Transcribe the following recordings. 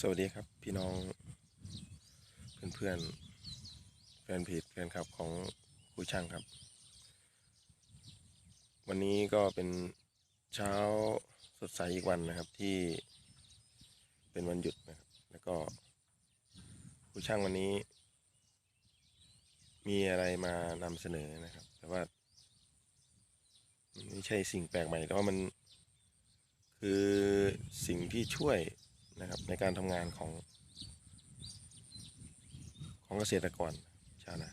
สวัสดีครับพี่น้องเพื่อนๆแฟนเพจแฟนคลับของคุยช่างครับ วันนี้ก็เป็นเช้าสดใสอีกวันนะครับที่เป็นวันหยุดนะครับ แล้วก็คุยช่างวันนี้ มีอะไรมานำเสนอนะครับ แต่ว่าไม่ใช่สิ่งแปลกใหม่แต่ว่ามันคือสิ่งที่ช่วย นะครับในการทำงานของ ของเกษตรกรชาวนา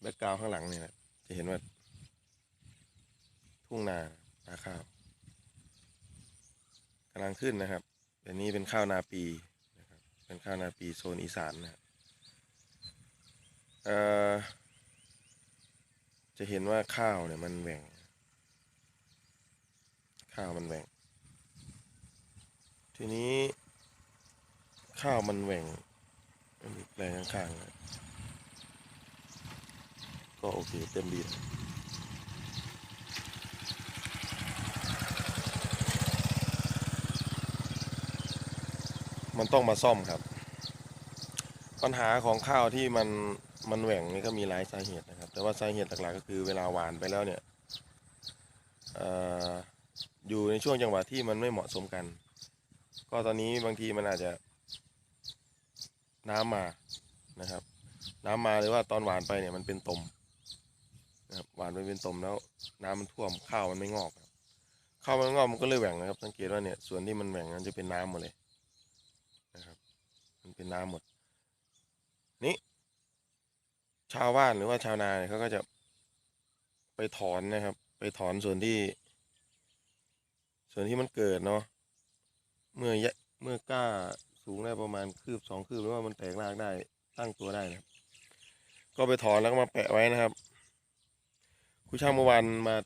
แบ็กกราวข้างหลังเนี่ยนะจะเห็นว่า ทุ่งนานาข้าวกำลังขึ้นนะครับแต่นี้เป็นข้าวนาปีนะครับเป็นข้าวนาปีโซนอีสานนะครับจะเห็นว่าข้าวเนี่ยมันแหว่ง ข้าวมันแหว่ง ทีนี้ ข้าวมันแหว่งมันมีแปลงข้างๆ ก็โอเคเต็มดีนมันต้องมาซ่อมครับ ปัญหาของข้าวที่มันมันแหว่งนี่ก็มีหลายสาเหตุนะครับ แต่ว่าสาเหตุหลักๆก็คือเวลาหวานไปแล้วเนี่ยออยู่ในช่วงจังหวะที่มันไม่เหมาะสมกัน ก็ตอนนี้บางทีมันอาจจะ น้ำมานะครับ น้ำมาหรือว่าตอนหวานไปเนี่ยมันเป็นตมนะครับหวานไปเป็นตมแล้ว น้ำมันท่วมข้าวมันไม่งอกครับข้าวมันไม่งอกมันก็เลยแหว่งนะครับ สังเกตว่าเนี่ยส่วนที่มันแหว่งมันจะเป็นน้ำหมดเลยนะครับ มันเป็นน้ำหมด นี่ ชาวบ้านหรือว่าชาวนาเนี่ยเขาก็จะไปถอนนะครับ ไปถอนส่วนที่ ส่วนที่มันเกิดเนาะ เมื่อยะเมื่อกล้าสูงได้ประมาณคืบสองคืบหรือว่ามันแตกรากได้ตั้งตัวได้นะครับ ก็ไปถอนแล้วก็มาแปะไว้นะครับครูช่างเมื่อวานมา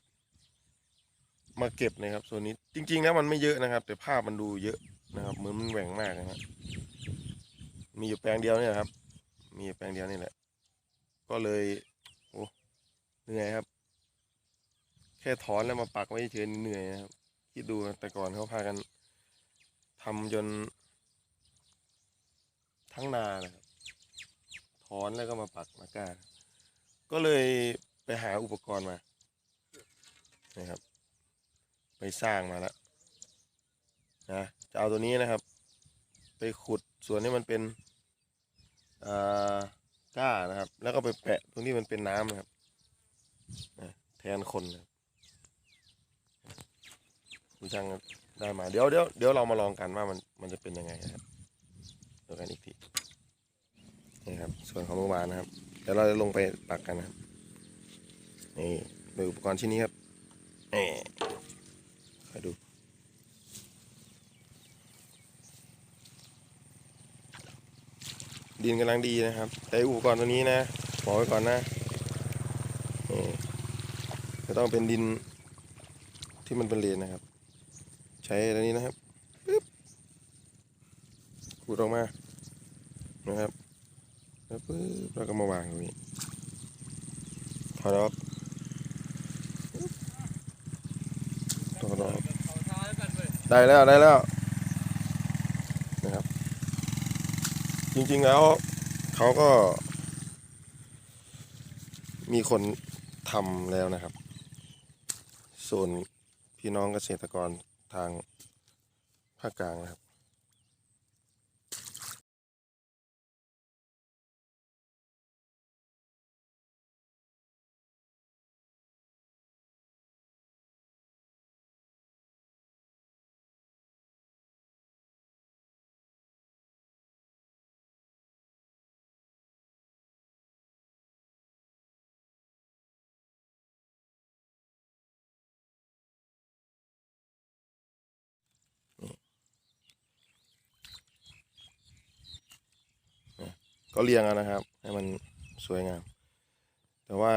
มาเก็บนะครับ ส่วนนี้จริงๆแล้วมันไม่เยอะนะครับ แต่ภาพมันดูเยอะนะครับเหมือนมันแหว่งมากนะครับมีอยู่แปลงเดียวเนี่ยครับ มีอยู่แปลงเดียวนี่แหละ ก็เลยโอ้เหนื่อยครับ แค่ถอนแล้วมาปักไว้เฉยเหนื่อยนะครับคิดดูแต่ก่อนเขาพากัน ทำจน ทั้งนานะครับถอนแล้วก็มาปักมาก้าก็เลยไปหาอุปกรณ์มานะครับ ไปสร้างมาแล้วนะจะเอาตัวนี้นะครับ ไปขุดส่วนที่มันเป็นอ่าก้านะครับ แล้วก็ไปแปะตรงที่มันเป็นน้ำนะครับนะแทนคนนะครับคุณช่าง ได้มาเดี๋ยวเดี๋ยวเดี๋ยวเรามาลองกันว่ามันมันจะเป็นยังไงนะครับดูกันอีกทีนี่ครับส่วนของเมื่อวานนะครับ เดี๋ยวเราจะลงไปปักกันนะครับนี่โดยอุปกรณ์ชิ้นนี้ครับนี่คอยดูดินกำลังดีนะครับ แต่อุปกรณ์ตัวนี้นะบอกไว้ก่อนนะนี่จะต้องเป็นดินที่มันเป็นเลนนะครับ ใช้อันนี้นะครับปึ๊บขูดออกมานะครับแล้วปึ๊บแล้วก็มาวางตรงนี้ถอดออกถอดออกได้แล้วได้แล้วนะครับ จริงๆแล้วเขาก็ มีคนทำแล้วนะครับ ส่วนพี่น้องเกษตรกร ทางภาคกลางนะครับ ก็เรียงเอานะครับ ให้มันสวยงาม แต่ว่า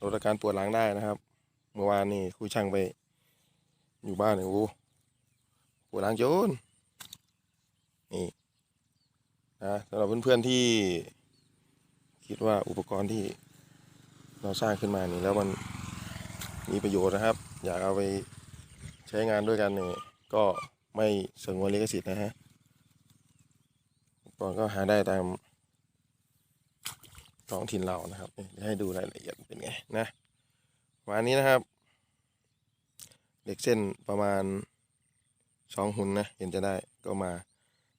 ลดอาการปวดหลังได้นะครับ เมื่อวานนี่ครูช่างไป อยู่บ้านเนี่ยโอ้ปวดหลังโจนนี่นะสำหรับเพื่อนๆที่คิดว่าอุปกรณ์ที่เราสร้างขึ้นมานี่แล้วมันมีประโยชน์นะครับ อยากเอาไป ใช้งานด้วยกันนี่ก็ไม่สงวนลิขสิทธิ์นะฮะอุปกรณ์ก็หาได้ตามท้องถิ่นเรานะครับให้ดูรายละเอียดเป็นไงนะประมาณนี้นะครับเหล็กเส้นประมาณสองหุ่นนะเห็นจะได้ก็มา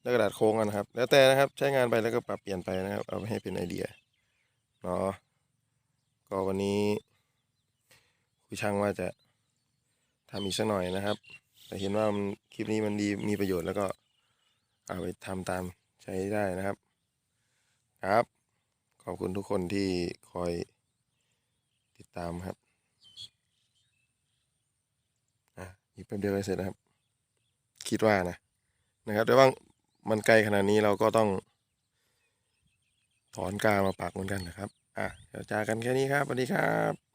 แล้วกระดาษโค้งกันนะครับ แล้วแต่นะครับใช้งานไปแล้วก็ปรับเปลี่ยนไปนะครับ เอาไปให้เป็นไอเดียเนาะก็วันนี้คุยช่างว่าจะ ทำอีกสักหน่อยนะครับ แต่เห็นว่ามันคลิปนี้มันดีมีประโยชน์แล้วก็เอาไปทำตามใช้ได้นะครับ ครับ ขอบคุณทุกคนที่คอยติดตามครับอะอีกแป๊บเดียวก็เสร็จนะครับ คิดว่านะนะครับแต่ว่ามันไกลขนาดนี้เราก็ต้อง ถอนกามาปักเหมือนกันนะครับ อะเดี๋ยวจากันแค่นี้ครับสวัสดีครับ